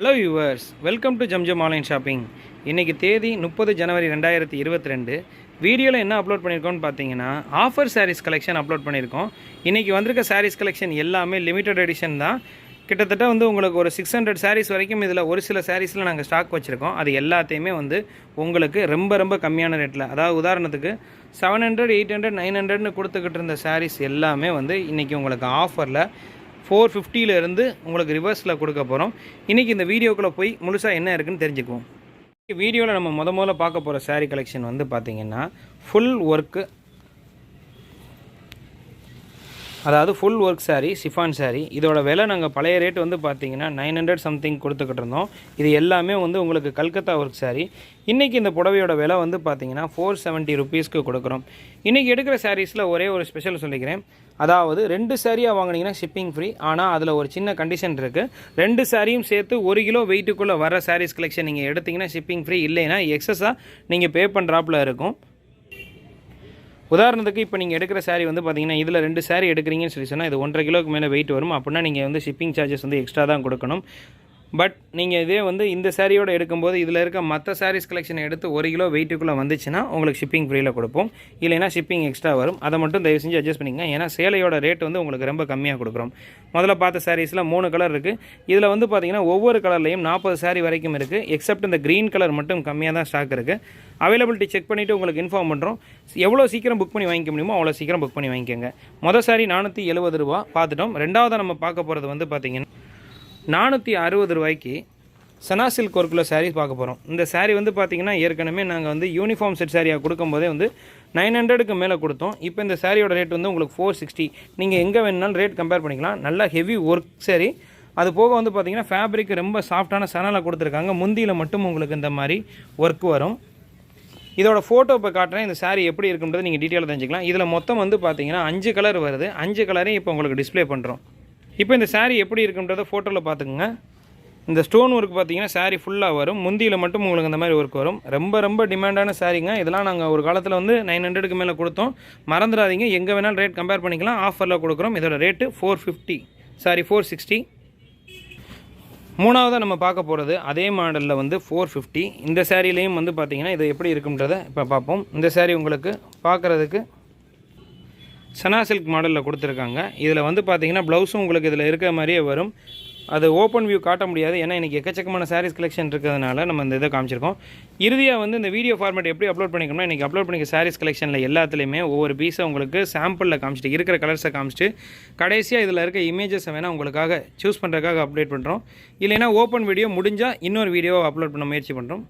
Hello viewers welcome to Zamzam online shopping இன்றைக்கி தேதி முப்பது ஜனவரி ரெண்டாயிரத்தி இருபத்தி ரெண்டு வீடியோவில் என்ன அப்லோட் பண்ணியிருக்கோம்னு பார்த்தீங்கன்னா ஆஃபர் சாரீஸ் கலெக்ஷன் அப்லோட் பண்ணியிருக்கோம் இன்றைக்கி வந்திருக்க சாரீஸ் கலெக்ஷன் எல்லாமே லிமிட்டட் எடிஷன் தான். கிட்டத்தட்ட வந்து உங்களுக்கு ஒரு சிக்ஸ் ஹண்ட்ரட் சாரீஸ் வரைக்கும் இதில் ஒரு சில சாரீஸில் நாங்கள் ஸ்டாக் வச்சுருக்கோம். அது எல்லாத்தையுமே வந்து உங்களுக்கு ரொம்ப ரொம்ப கம்மியான ரேட்டில் அதாவது உதாரணத்துக்கு seven hundred eight hundred nine ஹண்ட்ரட்னு கொடுத்துக்கிட்டு இருந்த சாரீஸ் எல்லாமே வந்து இன்றைக்கி உங்களுக்கு ஆஃபரில் ஃபோர் ஃபிஃப்டியிலேருந்து உங்களுக்கு ரிவர்ஸில் கொடுக்க போகிறோம் இன்றைக்கி இந்த வீடியோக்குள்ளே போய் முழுசாக என்ன இருக்குன்னு தெரிஞ்சுக்குவோம். வீடியோவில் நம்ம முத முதல்ல பார்க்க போகிற சாரீ கலெக்ஷன் வந்து பார்த்திங்கன்னா ஃபுல் ஒர்க்கு அதாவது full work saree chiffon saree இதோட விலை நாங்கள் பழைய ரேட் வந்து பார்த்தீங்கன்னா நைன் ஹண்ட்ரட் சம்திங் கொடுத்துக்கிட்டு இருந்தோம். இது எல்லாமே வந்து உங்களுக்கு கல்கத்தா ஒர்க் சாரீ இன்றைக்கி இந்த புடவையோட விலை வந்து பார்த்தீங்கன்னா ஃபோர் செவன்ட்டி ருபீஸ்க்கு கொடுக்குறோம். இன்றைக்கி எடுக்கிற சாரீஸில் ஒரே ஒரு ஸ்பெஷல் சொல்லிக்கிறேன். அதாவது ரெண்டு சாரியாக வாங்குனீங்கன்னா ஷிப்பிங் ஃப்ரீ ஆனால் அதில் ஒரு சின்ன கண்டிஷன் இருக்குது ரெண்டு சாரியும் சேர்த்து ஒரு கிலோ வெயிட்டுக்குள்ளே வர சாரீஸ் கலெக்ஷன் நீங்கள் எடுத்தீங்கன்னா ஷிப்பிங் ஃப்ரீ இல்லைன்னா எக்ஸஸாக நீங்கள் பே பண்ணுறாப்புல இருக்கும். உதாரணத்துக்கு இப்போ நீங்கள் எடுக்கிற saree வந்து பார்த்தீங்கன்னா இதில் ரெண்டு saree எடுக்கிறீங்கன்னு சொல்லி சொன்னால் இது ஒன்றரை கிலோக்கு மேலே வெயிட் வரும். அப்படின்னா நீங்கள் வந்து ஷிப்பிங் சார்ஜஸ் வந்து எக்ஸ்ட்ரா தான் கொடுக்கணும். பட் நீங்கள் இதே வந்து இந்த சாரியோடு எடுக்கும்போது இதில் இருக்க மற்ற சாரீஸ் கலெக்ஷனை எடுத்து ஒரு கிலோ வெயிட்டுக்குள்ளே வந்துச்சுன்னா உங்களுக்கு ஷிப்பிங் ஃப்ரீயில் கொடுப்போம். இல்லைனா ஷிப்பிங் எக்ஸ்ட்ரா வரும். அதை மட்டும் தயவு செஞ்சு அட்ஜஸ்ட் பண்ணிங்க ஏன்னா சேலையோட ரேட் வந்து உங்களுக்கு ரொம்ப கம்மியாக கொடுக்குறோம். முதல்ல பார்த்த சாரீஸில் மூணு கலர் இருக்குது இதில் வந்து பார்த்தீங்கன்னா ஒவ்வொரு கலர்லையும் நாற்பது சாரீ வரைக்கும் இருக்குது எக்ஸப்ட் இந்த க்ரீன் கலர் மட்டும் கம்மியாக தான் ஸ்டாக் இருக்குது அவைலபிலிட்டி செக் பண்ணிவிட்டு உங்களுக்கு இன்ஃபார்ம் பண்ணுறோம் எவ்வளோ சீக்கிரம் புக் பண்ணி வாங்கிக்க முடியுமோ அவ்வளோ சீக்கிரம் புக் பண்ணி வாங்கிக்கோங்க. மொதல் சாரி நானூற்றி எழுபது ரூபா பார்த்துட்டோம். ரெண்டாவது நம்ம பார்க்க போகிறது வந்து பார்த்திங்கன்னா நானூற்றி அறுபது ரூபாய்க்கு சனா சில்க் ஒர்க்கில் saree பார்க்க போகிறோம் இந்த சாரீ வந்து பார்த்தீங்கன்னா ஏற்கனவே நாங்கள் வந்து யூனிஃபார்ம் செட் சாரியாக கொடுக்கும்போதே வந்து நைன் ஹண்ட்ரடுக்கு மேலே கொடுத்தோம். இப்போ இந்த சாரியோட ரேட் வந்து உங்களுக்கு ஃபோர் சிக்ஸ்டி நீங்கள் எங்கே வேணுனாலும் ரேட் கம்பேர் பண்ணிக்கலாம். நல்லா ஹெவி ஒர்க் saree. அது போக வந்து பார்த்தீங்கன்னா ஃபேப்ரிக் ரொம்ப சாஃப்டான சனலாக கொடுத்துருக்காங்க. முந்தியில் மட்டும் உங்களுக்கு இந்த மாதிரி ஒர்க் வரும். இதோட ஃபோட்டோ இப்போ காட்டுறேன். இந்த saree எப்படி இருக்குன்றது நீங்கள் டீட்டெயிலாக தெரிஞ்சுக்கலாம். இதில் மொத்தம் வந்து பார்த்திங்கன்னா அஞ்சு கலர் வருது. அஞ்சு கலரையும் இப்போ உங்களுக்கு டிஸ்ப்ளே பண்ணுறோம் இப்போ இந்த சாரீ எப்படி இருக்குன்றதை ஃபோட்டோவில் பார்த்துக்குங்க. இந்த ஸ்டோன் ஒர்க் பார்த்தீங்கன்னா சாரீ ஃபுல்லாக வரும். முந்தியில் மட்டும் உங்களுக்கு இந்த மாதிரி ஒர்க் வரும். ரொம்ப ரொம்ப டிமாண்டான சாரீங்க இதெல்லாம் நாங்கள் ஒரு காலத்தில் வந்து நைன் ஹண்ட்ரடுக்கு மேலே கொடுத்தோம். மறந்துடாதீங்க. எங்கே வேணாலும் ரேட் கம்பேர் பண்ணிக்கலாம். ஆஃபரில் கொடுக்குறோம். இதோட rate four fifty sorry four sixty மூணாவதாக நம்ம பார்க்க போகிறது அதே மாடலில் வந்து ஃபோர் ஃபிஃப்டி இந்த சேரீலையும் வந்து பார்த்தீங்கன்னா இது எப்படி இருக்குன்றதை இப்போ பார்ப்போம். இந்த சேரீ உங்களுக்கு பார்க்குறதுக்கு சனா சில்க் மாடலில் கொடுத்துருக்காங்க. இதில் வந்து பார்த்தீங்கன்னா ப்ளவுஸும் உங்களுக்கு இதில் இருக்கிற மாதிரியே வரும். அது ஓப்பன் வியூ காட்ட முடியாது. ஏன்னா இன்றைக்கி எக்கச்சக்கமான சாரீஸ் கலெக்ஷன் இருக்கிறதுனால நம்ம இந்த இதை காமிச்சிருக்கோம். இறுதியாக வந்து இந்த வீடியோ ஃபார்மேட் எப்படி அப்லோட் பண்ணிக்கணும்னா இன்றைக்கி அப்லோட் பண்ணிக்க சாரீஸ் கலெக்ஷனில் எல்லாத்துலேயுமே ஒவ்வொரு பீஸை உங்களுக்கு சாம்பிளில் காமிச்சிட்டு இருக்கிற கலர்ஸை காமிச்சிட்டு கடைசியாக இதில் இருக்க இமேஜஸை வேணால் உங்களுக்காக சூஸ் பண்ணுறதுக்காக அப்டேட் பண்ணுறோம் இல்லைனா ஓப்பன் வீடியோ முடிஞ்சால் இன்னொரு வீடியோவை அப்லோட் பண்ண முயற்சி பண்ணுறோம்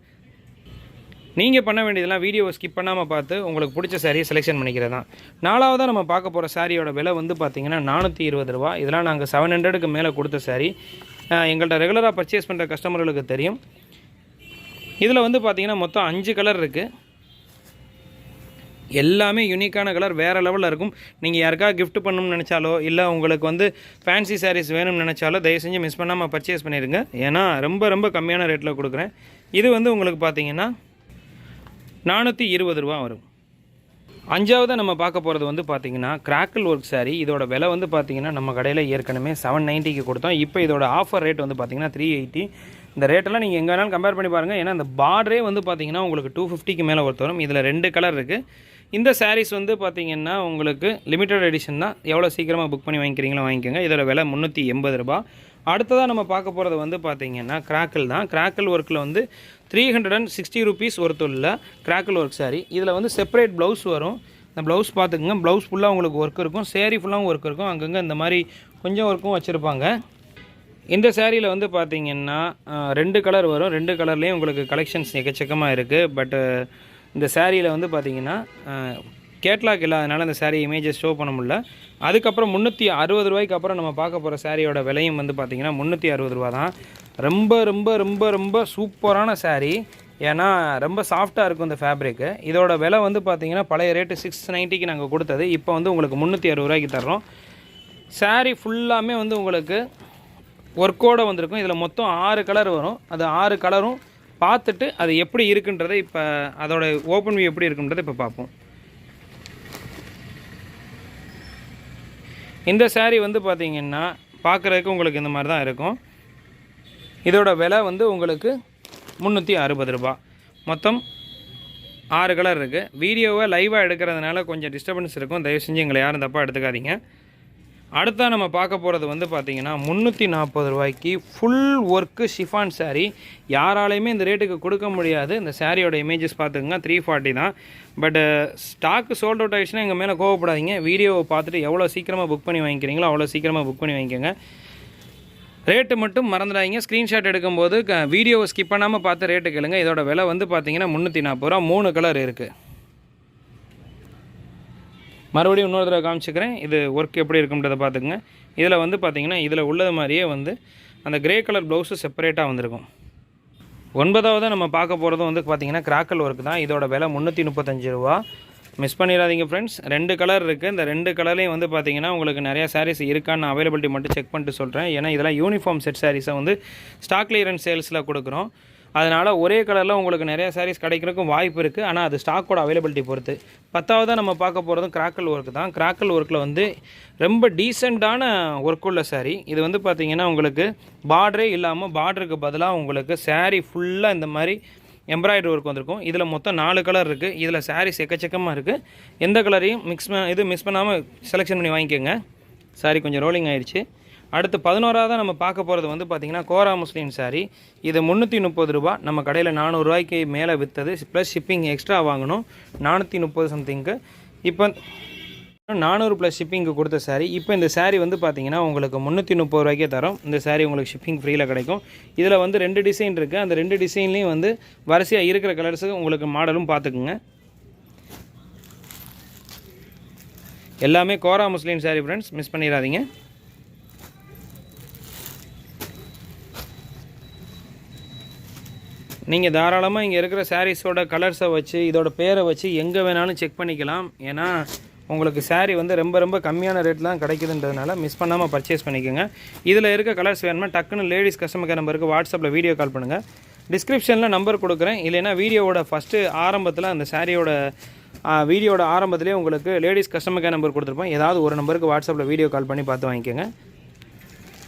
நீங்கள் பண்ண வேண்டியதெல்லாம் வீடியோவை ஸ்கிப் பண்ணாமல் பார்த்து உங்களுக்கு பிடிச்ச சாரியை செலெக்ஷன் பண்ணிக்கிறது தான் நாலாவதாக நம்ம பார்க்க போகிற சாரியோட விலை வந்து பார்த்தீங்கன்னா நானூற்றி இருபது ரூபா. இதெல்லாம் நாங்கள் செவன் ஹண்ட்ரடுக்கு மேலே கொடுத்த சாரி எங்கள்கிட்ட ரெகுலராக பர்ச்சேஸ் பண்ணுற கஸ்டமர்களுக்கு தெரியும். இதில் வந்து பார்த்திங்கன்னா மொத்தம் அஞ்சு கலர் இருக்குது எல்லாமே யூனிக்கான கலர் வேறு லெவலில் இருக்கும். நீங்கள் யாருக்கா கிஃப்ட் பண்ணணும்னு நினச்சாலோ இல்லை உங்களுக்கு வந்து ஃபேன்சி சாரீஸ் வேணும்னு நினச்சாலோ தயவு செஞ்சு மிஸ் பண்ணாமல் பர்ச்சேஸ் பண்ணிடுங்க. ஏன்னா ரொம்ப ரொம்ப கம்மியான ரேட்டில் கொடுக்குறேன். இது வந்து உங்களுக்கு பார்த்தீங்கன்னா நானூற்றி இருபது ரூபா வரும். அஞ்சாவதாக நம்ம பார்க்க போகிறது வந்து பார்த்தீங்கன்னா கிராக்கிள் ஒர்க் saree இதோட விலை வந்து பார்த்தீங்கன்னா நம்ம கடையில் ஏற்கனவே செவன் நைன்ட்டிக்கு கொடுத்தோம். இப்போ இதோட ஆஃபர் ரேட் வந்து பார்த்தீங்கன்னா த்ரீ எயிட்டி இந்த ரேட்டெல்லாம் நீங்கள் எங்கே வேணாலும் கம்பேர் பண்ணி பாருங்கள் ஏன்னா இந்த பார்டரே வந்து பார்த்தீங்கன்னா உங்களுக்கு டூ ஃபிஃப்டிக்கு மேலே ஒருத்தர் வரும். இதில் ரெண்டு கலர் இருக்குது இந்த சாரீஸ் வந்து பார்த்தீங்கன்னா உங்களுக்கு லிமிட்டட் எடிஷன் தான். எவ்வளோ சீக்கிரமாக புக் பண்ணி வாங்கிக்கிறீங்களோ வாங்கிக்கோங்க. இதோட விலை முந்நூற்றி எண்பது ரூபா. அடுத்ததாக நம்ம பார்க்க போகிறது வந்து பார்த்தீங்கன்னா கிராக்கிள் தான். கிராக்கிள் ஒர்க்கில் வந்து three hundred and sixty rupees ஒருத்துள்ள crackle work sari இதில் வந்து செப்பரேட் ப்ளவுஸ் வரும். இந்த ப்ளவுஸ் பார்த்துக்குங்க ப்ளவுஸ் ஃபுல்லாக உங்களுக்கு ஒர்க் இருக்கும். சேரீ ஃபுல்லாகவும் ஒர்க் இருக்கும். அங்கங்கே இந்த மாதிரி கொஞ்சம் ஒர்க்கும் வச்சுருப்பாங்க. இந்த சேரீயில் வந்து பார்த்திங்கன்னா ரெண்டு கலர் வரும். ரெண்டு கலர்லேயும் உங்களுக்கு கலெக்ஷன்ஸ் எக்கச்சக்கமாக இருக்குது பட்டு இந்த சேரீயில் வந்து பார்த்திங்கன்னா கேட்லாக் இல்லாதனால அந்த சாரீ இமேஜஸ் ஷோ பண்ண முடியல. அதுக்கப்புறம் முந்நூற்றி அறுபது ரூபாய்க்கு அப்புறம் நம்ம பார்க்க போகிற சாரியோட விலையும் வந்து பார்த்தீங்கன்னா முந்நூற்றி அறுபது ரூபா தான். ரொம்ப ரொம்ப ரொம்ப ரொம்ப சூப்பரான சாரீ ஏன்னா ரொம்ப சாஃப்டாக இருக்கும் இந்த ஃபேப்ரிக்கு இதோட விலை வந்து பார்த்திங்கன்னா பழைய ரேட்டு சிக்ஸ் நைன்ட்டிக்கு நாங்கள் கொடுத்தது. இப்போ வந்து உங்களுக்கு முந்நூற்றி அறுபது ரூபாய்க்கு தர்றோம். சாரீ ஃபுல்லாமே வந்து உங்களுக்கு ஒர்க்கோடு வந்திருக்கும். இதில் மொத்தம் ஆறு கலர் வரும். அது ஆறு கலரும் பார்த்துட்டு அது எப்படி இருக்குன்றதை இப்போ அதோட ஓப்பன் வியூ எப்படி இருக்குன்றதை இப்போ பார்ப்போம். இந்த சேரீ வந்து பார்த்தீங்கன்னா பார்க்குறதுக்கு உங்களுக்கு இந்த மாதிரி தான் இருக்கும். இதோட விலை வந்து உங்களுக்கு முந்நூற்றி அறுபது ரூபா. மொத்தம் ஆறு கலர் இருக்குது வீடியோவை லைவாக எடுக்கிறதுனால கொஞ்சம் டிஸ்டர்பன்ஸ் இருக்கும். தயவு செஞ்சு எங்களை யாரும் தப்பாக எடுத்துக்காதீங்க. அடுத்தா நம்ம பார்க்க போகிறது வந்து பார்த்தீங்கன்னா முந்நூற்றி நாற்பது ரூபாய்க்கு ஃபுல் ஒர்க்கு ஷிஃபான் சாரீ யாராலையுமே இந்த ரேட்டுக்கு கொடுக்க முடியாது. இந்த சாரியோட இமேஜஸ் பார்த்துக்குங்க. த்ரீ ஃபார்ட்டி தான். பட்டு ஸ்டாக்கு uh, சோல்ட் அவுட் ஆகிடுச்சுன்னா எங்கள் மேலே கோவப்படாதீங்க. வீடியோவை பார்த்துட்டு எவ்வளோ சீக்கிரமாக புக் பண்ணி வாங்கிக்கிறீங்களோ அவ்வளோ சீக்கிரமாக புக் பண்ணி வாங்கிக்கோங்க. ரேட்டு மட்டும் மறந்துடாதீங்க. ஸ்க்ரீன்ஷாட் எடுக்கும்போது க வீடியோவை ஸ்கிப் பண்ணாமல் பார்த்து ரேட்டு கேளுங்க. இதோட விலை வந்து பார்த்தீங்கன்னா முந்நூற்றி நாற்பது ரூபா. மூணு கலர் இருக்குது மறுபடியும் இன்னொரு தடவை காமிச்சிக்கிறேன். இது ஒர்க் எப்படி இருக்குன்றதை பார்த்துக்குங்க. இதில் வந்து பார்த்தீங்கன்னா இதில் உள்ளது மாதிரியே வந்து அந்த கிரே கலர் ப்ளவுஸு செப்பரேட்டாக வந்திருக்கும். ஒன்பதாவது நம்ம பார்க்க போகிறது வந்து பார்த்தீங்கன்னா கிராக்கல் ஒர்க் தான். இதோட விலை முந்நூற்றி முப்பத்தஞ்சு ரூபா. மிஸ் பண்ணிடாதீங்க ஃப்ரெண்ட்ஸ் ரெண்டு கலர் இருக்குது இந்த ரெண்டு கலர்லேயும் வந்து பார்த்தீங்கன்னா உங்களுக்கு நிறையா சாரீஸ் இருக்கான்னு அவைலபிலிட்டி மட்டும் செக் பண்ணிட்டு சொல்கிறேன் ஏன்னா இதெல்லாம் யூனிஃபார்ம் செட் சாரீஸை வந்து ஸ்டாக் கிளியரன்ஸ் சேல்ஸில் கொடுக்குறோம். அதனால் ஒரே கலரில் உங்களுக்கு நிறைய சாரீஸ் கிடைக்கிறதுக்கும் வாய்ப்பு இருக்குது ஆனால் அது ஸ்டாக்கோட அவைலபிலிட்டி பொறுத்து. பத்தாவதாக நம்ம பார்க்க போகிறதும் கிராக்கல் ஒர்க் தான். கிராக்கல் ஒர்க்கில் வந்து ரொம்ப டீசெண்டான ஒர்க் உள்ள சாரீ இது வந்து பார்த்தீங்கன்னா உங்களுக்கு பார்டரே இல்லாமல் பார்டருக்கு பதிலாக உங்களுக்கு சாரீ ஃபுல்லாக இந்த மாதிரி எம்ப்ராய்டரி ஒர்க் வந்திருக்கும். இதில் மொத்தம் நாலு கலர் இருக்குது இதில் சாரீஸ் எக்கச்சக்கமாக இருக்குது எந்த கலரையும் மிக்ஸ் இது மிஸ் பண்ணாமல் செலெக்ஷன் பண்ணி வாங்கிக்கோங்க. சாரி கொஞ்சம் ரோலிங் ஆயிடுச்சு அடுத்து பதினோராவது நம்ம பார்க்க போகிறது வந்து பார்த்திங்கன்னா கோரா முஸ்லீம் சாரீ இது முந்நூற்றி முப்பது ரூபா. நம்ம கடையில் நானூறுரூவாய்க்கு மேலே விற்றது ப்ளஸ் ஷிப்பிங் எக்ஸ்ட்ரா வாங்கணும். நானூற்றி முப்பது சம்திங்க்கு இப்போ நானூறு ப்ளஸ் ஷிப்பிங்க்கு கொடுத்த சாரீ இப்போ இந்த சாரீ வந்து பார்த்தீங்கன்னா உங்களுக்கு முந்நூற்றி முப்பது ரூபாய்க்கே தரோம். இந்த சாரீ உங்களுக்கு ஷிப்பிங் ஃப்ரீயில் கிடைக்கும். இதில் வந்து ரெண்டு டிசைன் இருக்குது அந்த ரெண்டு டிசைன்லேயும் வந்து வரிசையாக இருக்கிற கலர்ஸுக்கு உங்களுக்கு மாடலும் பார்த்துக்குங்க எல்லாமே Kora muslin saree friends miss பண்ணிடாதீங்க. நீங்கள் தாராளமாக இங்கே இருக்கிற சாரீஸோட கலர்ஸை வச்சு இதோட பேரை வச்சு எங்கே வேணாலும் செக் பண்ணிக்கலாம். ஏன்னா உங்களுக்கு சாரீ வந்து ரொம்ப ரொம்ப கம்மியான ரேட்லாம் கிடைக்குதுன்றதுனால மிஸ் பண்ணாமல் பர்ச்சேஸ் பண்ணிக்கோங்க. இதில் இருக்க கலர்ஸ் வேணுமா டக்குன்னு லேடிஸ் கஸ்டமர் கேர் நம்பருக்கு வாட்ஸ்அப்பில் வீடியோ கால் பண்ணுங்கள் டிஸ்கிரிப்ஷனில் நம்பர் கொடுக்குறேன். இல்லைன்னா வீடியோவோட ஃபஸ்ட்டு ஆரம்பத்தில் அந்த சாரியோட வீடியோட ஆரம்பத்திலே உங்களுக்கு லேடிஸ் கஸ்டமர் கேர் நம்பர் கொடுத்துருப்போம். ஏதாவது ஒரு நம்பருக்கு வாட்ஸ்அப்பில் வீடியோ கால் பண்ணி பார்த்து வாங்கிக்கோங்க.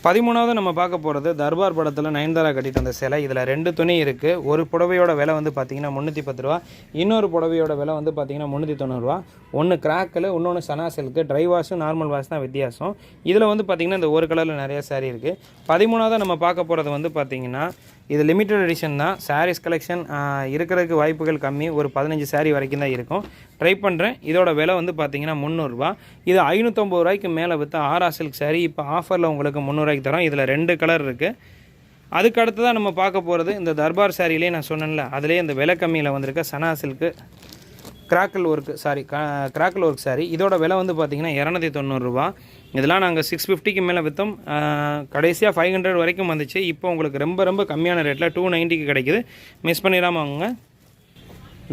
பதிமூணாவது நம்ம பார்க்க போகிறது தர்பார் படத்தில் நயன்தாரா கட்டிட்டு வந்த சிலை. இதில் ரெண்டு துணி இருக்குது ஒரு புடவையோட விலை வந்து பார்த்தீங்கன்னா முந்நூற்றி பத்து ரூபா. இன்னொரு புடவையோட விலை வந்து பார்த்தீங்கன்னா முந்நூற்றி தொண்ணூறுரூவா ஒன்று கிராக்கில் இன்னொன்று சனா சில்க்கு ட்ரை வாஷும் நார்மல் வாஷ் தான் வித்தியாசம். இதில் வந்து பார்த்தீங்கன்னா இந்த ஒரு கலரில் நிறைய சாரீ இருக்குது பதிமூணாவது நம்ம பார்க்க போகிறது வந்து பார்த்தீங்கன்னா இது லிமிட்டட் எடிஷன் தான். சாரீஸ் கலெக்ஷன் இருக்கிறதுக்கு வாய்ப்புகள் கம்மி. ஒரு பதினஞ்சு சாரீ வரைக்கும் தான் இருக்கும். ட்ரை பண்ணுறேன் இதோட விலை வந்து பார்த்தீங்கன்னா முந்நூறுரூவா இது ஐநூற்றம்பது ரூபாய்க்கு மேலே விற்று ஆரா சில்க் சாரீ இப்போ ஆஃபரில் உங்களுக்கு ரூபாய்க்கு தரோம். இதில் ரெண்டு கலர் இருக்குது அதுக்கு அடுத்ததாக நம்ம பார்க்க போகிறது இந்த தர்பார் சாரிலே நான் சொன்னேன்ல அதிலே இந்த விலை கம்மியில் வந்திருக்க Sana silk crackle work saree crackle work saree இதோட விலை வந்து பார்த்தீங்கன்னா இரநூத்தி தொண்ணூறுரூவா இதெல்லாம் நாங்கள் சிக்ஸ் ஃபிஃப்டிக்கு மேலே விற்றோம் கடைசியாக ஃபைவ் ஹண்ட்ரட் வரைக்கும் வந்துச்சு. இப்போ உங்களுக்கு ரொம்ப ரொம்ப கம்மியான ரேட்டில் டூ நைன்ட்டிக்கு கிடைக்குது. மிஸ் பண்ணிடாமல் வீடியோ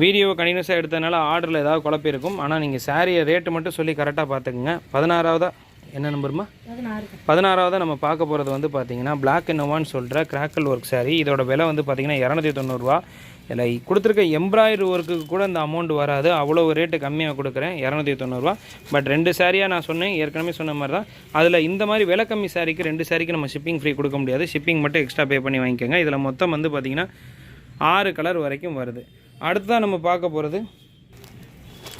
வீடியோவை கண்டினியூஸாக எடுத்ததுனால ஆர்டரில் ஏதாவது குழப்பம் இருக்கும். ஆனால் நீங்கள் சாரியை ரேட்டு மட்டும் சொல்லி கரெக்டாக பார்த்துக்குங்க. பதினாறாவதாக என்ன நம்பருமா? பதினாறாவதாக நம்ம பார்க்க போகிறது வந்து பார்த்தீங்கன்னா பிளாக் என்னவான்னு சொல்கிற கிராக்கல் ஒர்க் saree. இதோட விலை வந்து பார்த்தீங்கன்னா இரநூத்தி தொண்ணூறுரூவா இதில் கொடுத்துருக்க எம்ப்ராய்டரி ஒர்க்குக்கு கூட இந்த அமௌண்ட் வராது. அவ்வளோ ரேட்டு கம்மியாக கொடுக்குறேன் இரநூத்தி தொண்ணூறுரூவா பட் ரெண்டு சாரியாக நான் சொன்னேன் ஏற்கனவே சொன்ன மாதிரி தான் அதில் இந்த மாதிரி விலை கம்மி சாரிக்கு ரெண்டு சாரிக்கு நம்ம ஷிப்பிங் ஃப்ரீ கொடுக்க முடியாது. ஷிப்பிங் மட்டும் எக்ஸ்ட்ரா பே பண்ணி வாங்கிக்கோங்க. இதில் மொத்தம் வந்து பார்த்திங்கன்னா ஆறு கலர் வரைக்கும் வருது. அடுத்ததாக நம்ம பார்க்க போகிறது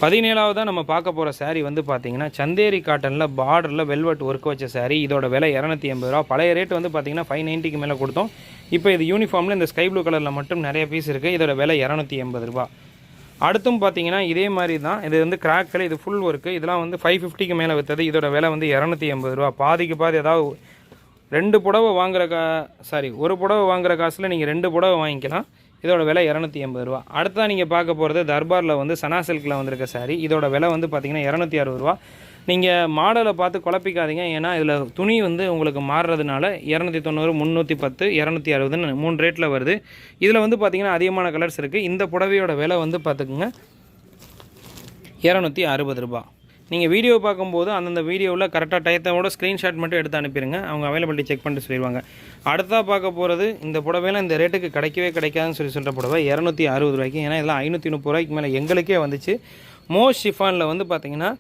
பதினேழாவதாக நம்ம பார்க்க போகிற சாரீ வந்து பார்த்தீங்கன்னா சந்தேரி காட்டனில் பார்டரில் வெல்வெட் ஒர்க் வச்ச சாரீ இதோட விலை இரநூத்தி எண்பது ரூபா. பழைய ரேட் வந்து பார்த்தீங்கன்னா ஃபைவ் நைன்ட்டிக்கு மேலே கொடுத்தோம். இப்போ இது யூனிஃபார்மில் இந்த ஸ்கை ப்ளூ கலரில் மட்டும் நிறைய பீஸ் இருக்குது இதோட விலை இரநூத்தி எண்பது ரூபா. அடுத்தும் பார்த்தீங்கன்னா இதே மாதிரி தான். இது வந்து கிராக்கில் இது ஃபுல் ஒர்க்கு இதெல்லாம் வந்து ஃபைவ் ஃபிஃப்டிக்கு மேலே விற்றது இதோட விலை வந்து இரநூத்தி எண்பது ரூபா. பாதிக்கு பாதி ஏதாவது ரெண்டு புடவை வாங்குற கா சாரி ஒரு புடவை வாங்குற காசில் நீங்கள் ரெண்டு புடவை வாங்கிக்கலாம். இதோட விலை இரநூத்தி எண்பது ரூபா. அடுத்ததான் நீங்கள் பார்க்க போகிறது தர்பாரில் வந்து சனா சில்கில் வந்திருக்க சாரீ இதோட விலை வந்து பார்த்தீங்கன்னா இரநூத்தி அறுபது ரூபா. நீங்கள் மாடலை பார்த்து குழப்பிக்காதீங்க. ஏன்னா இதில் துணி வந்து உங்களுக்கு மாறுறதுனால இரநூத்தி தொண்ணூறு முந்நூற்றி பத்து இரநூத்தி அறுபதுன்னு மூணு ரேட்டில் வருது. இதில் வந்து பார்த்தீங்கன்னா அதிகமான கலர்ஸ் இருக்குது இந்த புடவையோட விலை வந்து பார்த்துக்குங்க இரநூத்தி அறுபது ரூபா. நீங்கள் வீடியோ பார்க்கும்போது அந்தந்த வீடியோவில் கரெக்டாக டயத்தோட ஸ்க்ரீன்ஷாட் மட்டும் எடுத்து அனுப்பிடுங்க அவங்க அவைலபிலிட்டி செக் பண்ணிட்டு சொல்லிடுவாங்க அடுத்ததாக பார்க்க போகிறது இந்த புடவைலாம் இந்த ரேட்டுக்கு கிடைக்கவே கிடைக்காதுன்னு சொல்லி சொல்கிற புடவை இரநூத்தி அறுபது ரூபாய்க்கு. ஏன்னா இதெல்லாம் ஐநூற்றி முப்பது ரூபாய்க்கு மேலே எங்களுக்கே வந்துச்சு. மோ ஷிஃபானில் வந்து பார்த்தீங்கன்னா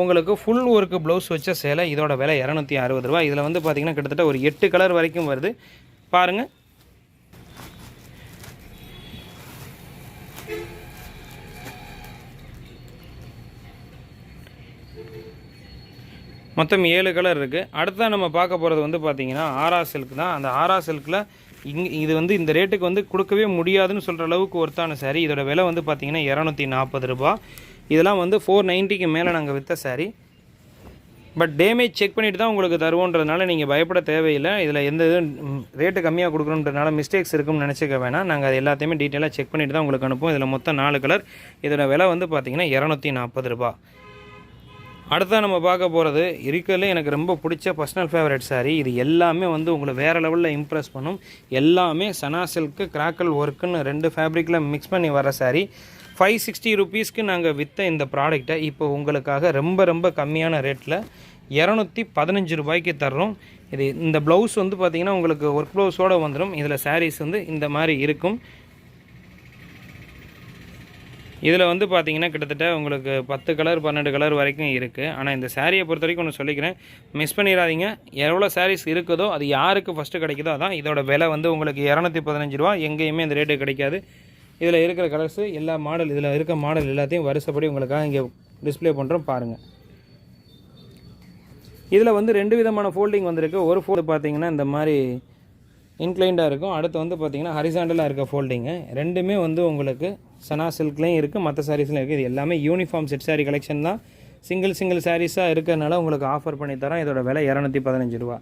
உங்களுக்கு ஃபுல் ஒர்க்கு ப்ளவுஸ் வச்ச சேலை இதோட விலை இரநூத்தி அறுபது ரூபா இதில் வந்து பார்த்தீங்கன்னா கிட்டத்தட்ட ஒரு எட்டு கலர் வரைக்கும் வருது. பாருங்கள் மொத்தம் ஏழு கலர் இருக்குது அடுத்தா நம்ம பார்க்க போகிறது வந்து பார்த்திங்கன்னா ஆரா சில்க் தான். அந்த ஆரா சில்கில் இங் இது வந்து இந்த ரேட்டுக்கு வந்து கொடுக்கவே முடியாதுன்னு சொல்கிற அளவுக்கு ஒருத்தான saree. இதோட விலை வந்து பார்த்தீங்கன்னா இரநூத்தி நாற்பது ரூபா. இதெல்லாம் வந்து ஃபோர் நைன்ட்டிக்கு மேலே நாங்கள் விற்ற saree. பட் டேமேஜ் செக் பண்ணிவிட்டு தான் உங்களுக்கு தருவோன்றதுனால நீங்கள் பயப்பட தேவையில்லை. இதில் எந்த இதுவும் ரேட்டு கம்மியாக கொடுக்கணுன்றதுனால மிஸ்டேக்ஸ் இருக்கும்னு நினச்சிக்க வேணாம். நாங்கள் அது எல்லாத்தையுமே டீட்டெயிலாக செக் பண்ணிவிட்டு தான் உங்களுக்கு அனுப்புவோம். இதில் மொத்தம் நாலு கலர் இதோட விலை வந்து பார்த்தீங்கன்னா இரநூத்தி நாற்பது ரூபா. அடுத்தா நம்ம பார்க்க போகிறது இருக்கிறதுல எனக்கு ரொம்ப பிடிச்ச பர்சனல் ஃபேவரட் சாரீ இது எல்லாமே வந்து உங்களை வேறு லெவலில் இம்ப்ரெஸ் பண்ணும். எல்லாமே சனா சில்க்கு கிராக்கல் ஒர்க்குன்னு ரெண்டு ஃபேப்ரிக்கில் மிக்ஸ் பண்ணி வர சாரீ ஃபைவ் சிக்ஸ்டி ருபீஸ்க்கு நாங்கள் விற்ற இந்த ப்ராடக்டை இப்போ உங்களுக்காக ரொம்ப ரொம்ப கம்மியான ரேட்டில் இரநூத்தி பதினஞ்சு ரூபாய்க்கு தர்றோம். இது இந்த ப்ளவுஸ் வந்து பார்த்திங்கன்னா உங்களுக்கு ஒர்க் ப்ளவுஸோடு வந்துடும் இதில் சாரீஸ் வந்து இந்த மாதிரி இருக்கும். இதில் வந்து பார்த்தீங்கன்னா கிட்டத்தட்ட உங்களுக்கு பத்து கலர் பன்னெண்டு கலர் வரைக்கும் இருக்குது ஆனால் இந்த சாரியை பொறுத்த வரைக்கும் ஒன்று சொல்லிக்கிறேன். மிஸ் பண்ணிடாதீங்க. எவ்வளோ சாரீஸ் இருக்குதோ அது யாருக்கு ஃபஸ்ட்டு கிடைக்குதோ அதான் இதோட விலை வந்து உங்களுக்கு இரநூத்தி பதினஞ்சு ரூபா. எங்கேயுமே இந்த ரேட்டு கிடைக்காது. இதில் இருக்கிற கலர்ஸு எல்லா மாடல் இதில் இருக்க மாடல் எல்லாத்தையும் வருஷப்படி உங்களுக்காக இங்கே டிஸ்ப்ளே பண்ணுறோம் பாருங்கள் இதில் வந்து ரெண்டு விதமான ஃபோல்டிங் வந்திருக்கு. ஒரு ஃபோல்டு பார்த்தீங்கன்னா இந்த மாதிரி இன்க்ளைண்டாக இருக்கும். அடுத்து வந்து பார்த்திங்கன்னா ஹரிசாண்டலாக இருக்க ஃபோல்டிங்கு ரெண்டுமே வந்து உங்களுக்கு சனா சில்க்லேயும் இருக்குது மற்ற சாரீஸ்லையும் இருக்குது இது எல்லாமே யூனிஃபார்ம் செட் சாரீ கலெக்ஷன் தான். சிங்கிள் சிங்கிள் சாரீஸாக இருக்கிறனால உங்களுக்கு ஆஃபர் பண்ணி தரோம் இதோட விலை இரநூத்தி பதினஞ்சு ரூபா.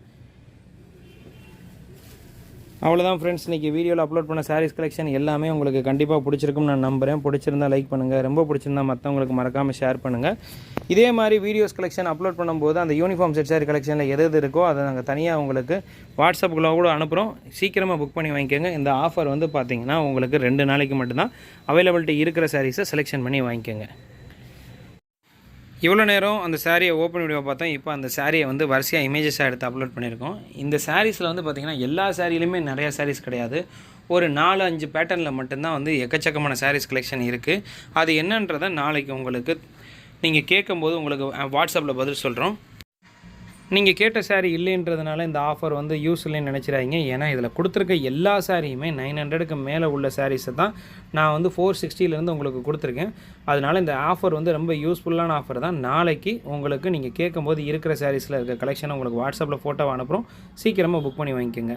அவ்வளோதான் ஃப்ரெண்ட்ஸ் இன்றைக்கி வீடியோவில் அப்லோட் பண்ண சாரீஸ் கலெக்ஷன் எல்லாமே உங்களுக்கு கண்டிப்பாக பிடிச்சிருக்கும் நான் நம்புகிறேன் பிடிச்சிருந்தா லைக் பண்ணுங்கள் ரொம்ப பிடிச்சிருந்தா மற்றவங்களுக்கு மறக்காமல் ஷேர் பண்ணுங்கள் இதே மாதிரி வீடியோஸ் கலெக்ஷன் அப்லோட் பண்ணும்போது அந்த யூனிஃபார்ம் செட் சாரி கலெக்ஷனில் எது எது இருக்கோ அதை நாங்கள் தனியாக உங்களுக்கு வாட்ஸ்அப்புக்குள்ள கூட அனுப்புகிறோம் சீக்கிரமாக புக் பண்ணி வாங்கிக்கோங்க. இந்த ஆஃபர் வந்து பார்த்தீங்கன்னா உங்களுக்கு ரெண்டு நாளைக்கு மட்டும்தான் அவைலபிலிட்டி இருக்கிற சாரீஸை செலெக்ஷன் பண்ணி வாங்கிக்கோங்க. இவ்வளோ நேரம் அந்த சாரியை ஓப்பன் வீடியோ பார்த்தோம் இப்போ அந்த சாரியை வந்து வரிசையாக இமேஜஸாக எடுத்து அப்லோட் பண்ணியிருக்கோம். இந்த சாரீஸில் வந்து பார்த்திங்கன்னா எல்லா சாரியிலுமே நிறையா சாரீஸ் கிடையாது. ஒரு நாலு அஞ்சு பேட்டர்னில் மட்டும்தான் வந்து எக்கச்சக்கமான சாரீஸ் கலெக்ஷன் இருக்குது அது என்னன்றதை நாளைக்கு உங்களுக்கு நீங்கள் கேட்கும்போது உங்களுக்கு வாட்ஸ்அப்பில் பதில் சொல்கிறோம் நீங்கள் கேட்ட சாரீ இல்லைன்றதுனால இந்த ஆஃபர் வந்து யூஸ் இல்லைன்னு நினச்சிடாதீங்க. ஏன்னா இதில் கொடுத்துருக்க எல்லா சாரியுமே நைன் ஹண்ட்ரடுக்கு மேலே உள்ள சாரீஸை தான் நான் வந்து ஃபோர் சிக்ஸ்டிலேருந்து உங்களுக்கு கொடுத்துருக்கேன். அதனால் இந்த ஆஃபர் வந்து ரொம்ப யூஸ்ஃபுல்லான ஆஃபர் தான். நாளைக்கு உங்களுக்கு நீங்கள் கேட்கும்போது இருக்கிற சாரீஸில் இருக்க கலெக்ஷனை உங்களுக்கு வாட்ஸ்அப்பில் ஃபோட்டோவை அனுப்புகிறோம் சீக்கிரமாக புக் பண்ணி வாங்கிக்கோங்க.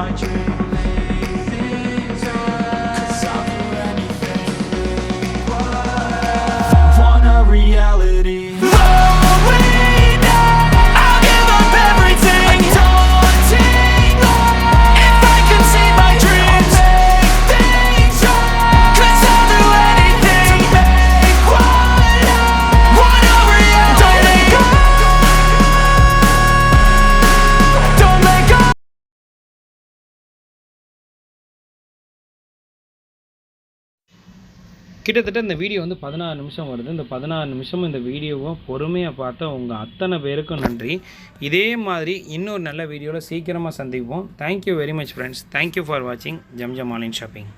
My dream கிட்டத்தட்ட இந்த வீடியோ வந்து பதினாறு நிமிஷம் வருது. இந்த பதினாறு நிமிஷம் இந்த வீடியோவை பொறுமையாக பார்த்த உங்கள் அத்தனை பேருக்கும் நன்றி. இதே மாதிரி இன்னொரு நல்ல வீடியோவில் சீக்கிரமாக சந்திப்போம். Thank you very much friends thank you for வாட்சிங் ஜம்ஜம் ஆன்லைன் ஷாப்பிங்